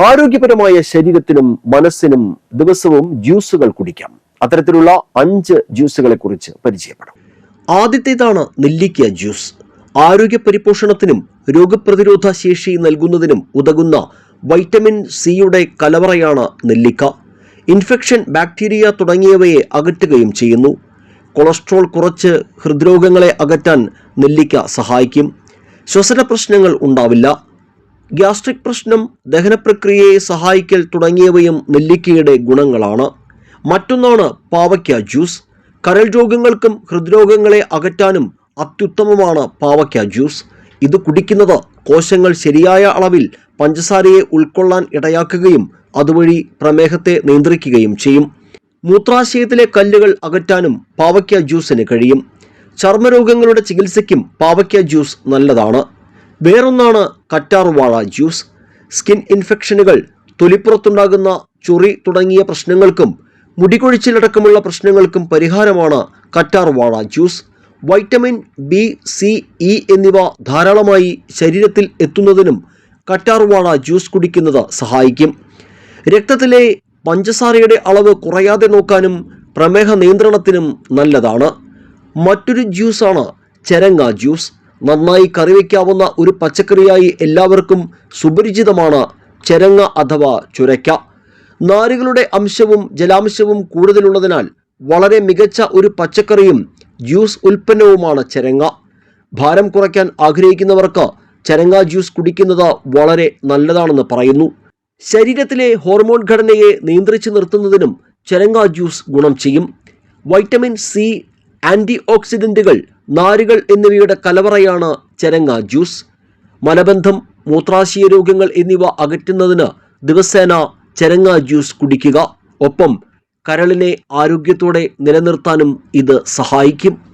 ആരോഗ്യപരമായ ശരീരത്തിനും മനസ്സിനും ദിവസവും ജ്യൂസുകൾ കുടിക്കാം. അത്തരത്തിലുള്ള അഞ്ച് ജ്യൂസുകളെ കുറിച്ച് പരിചയപ്പെടാം. ആദ്യത്തേതാണ് നെല്ലിക്ക ജ്യൂസ്. ആരോഗ്യ പരിപോഷണത്തിനും രോഗപ്രതിരോധ ശേഷി നൽകുന്നതിനും ഉതകുന്ന വൈറ്റമിൻ സിയുടെ കലവറയാണ് നെല്ലിക്ക. ഇൻഫെക്ഷൻ ബാക്ടീരിയ തുടങ്ങിയവയെ അകറ്റുകയും ചെയ്യുന്നു. കൊളസ്ട്രോൾ കുറച്ച് ഹൃദ്രോഗങ്ങളെ അകറ്റാൻ നെല്ലിക്ക സഹായിക്കും. ശ്വസന പ്രശ്നങ്ങൾ ഉണ്ടാവില്ല. ഗ്യാസ്ട്രിക് പ്രശ്നം ദഹനപ്രക്രിയയെ സഹായിക്കൽ തുടങ്ങിയവയും നെല്ലിക്കയുടെ ഗുണങ്ങളാണ്. മറ്റൊന്നാണ് പാവയ്ക്ക ജ്യൂസ്. കരൾ രോഗങ്ങൾക്കും ഹൃദ്രോഗങ്ങളെ അകറ്റാനും അത്യുത്തമമാണ് പാവയ്ക്ക ജ്യൂസ്. ഇത് കുടിക്കുന്നത് കോശങ്ങൾ ശരിയായ അളവിൽ പഞ്ചസാരയെ ഉൾക്കൊള്ളാൻ ഇടയാക്കുകയും അതുവഴി പ്രമേഹത്തെ നിയന്ത്രിക്കുകയും ചെയ്യും. മൂത്രാശയത്തിലെ കല്ലുകൾ അകറ്റാനും പാവയ്ക്ക ജ്യൂസിന് കഴിയും. ചർമ്മരോഗങ്ങളുടെ ചികിത്സയ്ക്കും പാവയ്ക്ക ജ്യൂസ് നല്ലതാണ്. വേറൊന്നാണ് കറ്റാർവാഴ ജ്യൂസ്. സ്കിൻ ഇൻഫെക്ഷനുകൾ തൊലിപ്പുറത്തുണ്ടാകുന്ന ചൊറി തുടങ്ങിയ പ്രശ്നങ്ങൾക്കും മുടികൊഴിച്ചിലടക്കമുള്ള പ്രശ്നങ്ങൾക്കും പരിഹാരമാണ് കറ്റാർവാഴ juice. Vitamin B C E എന്നിവ ധാരാളമായി ശരീരത്തിൽ എത്തുന്നതിനും കറ്റാർവാഴ ജ്യൂസ് കുടിക്കുന്നത് സഹായിക്കും. രക്തത്തിലെ പഞ്ചസാരയുടെ അളവ് കുറയാതെ നോക്കാനും പ്രമേഹ നിയന്ത്രണത്തിനും നല്ലതാണ്. മറ്റൊരു ജ്യൂസാണ് ചരങ്ങ ജ്യൂസ്. നന്നായി കറിവയ്ക്കാവുന്ന ഒരു പച്ചക്കറിയായി എല്ലാവർക്കും സുപരിചിതമാണ് ചെരങ്ങ അഥവാ ചുരയ്ക്ക. നാരുകളുടെ അംശവും ജലാംശവും കൂടുതലുള്ളതിനാൽ വളരെ മികച്ച ഒരു പച്ചക്കറിയും ജ്യൂസ് ഉൽപ്പന്നവുമാണ് ചെരങ്ങ. ഭാരം കുറയ്ക്കാൻ ആഗ്രഹിക്കുന്നവർക്ക് ചരങ്ങ ജ്യൂസ് കുടിക്കുന്നത് വളരെ നല്ലതാണെന്ന് പറയുന്നു. ശരീരത്തിലെ ഹോർമോൺ ഘടനയെ നിയന്ത്രിച്ചു നിർത്തുന്നതിനും ചരങ്ങ ജ്യൂസ് ഗുണം ചെയ്യും. വൈറ്റമിൻ സി ആന്റി ഓക്സിഡന്റുകൾ നാരുകൾ എന്നിവയുടെ കലവറയാണ് ചരങ്ങ ജ്യൂസ്. മലബന്ധം മൂത്രാശയ രോഗങ്ങൾ എന്നിവ അകറ്റുന്നതിന് ദിവസേന ചരങ്ങ ജ്യൂസ് കുടിക്കുക. ഒപ്പം കരളിനെ ആരോഗ്യത്തോടെ നിലനിർത്താനും ഇത് സഹായിക്കും.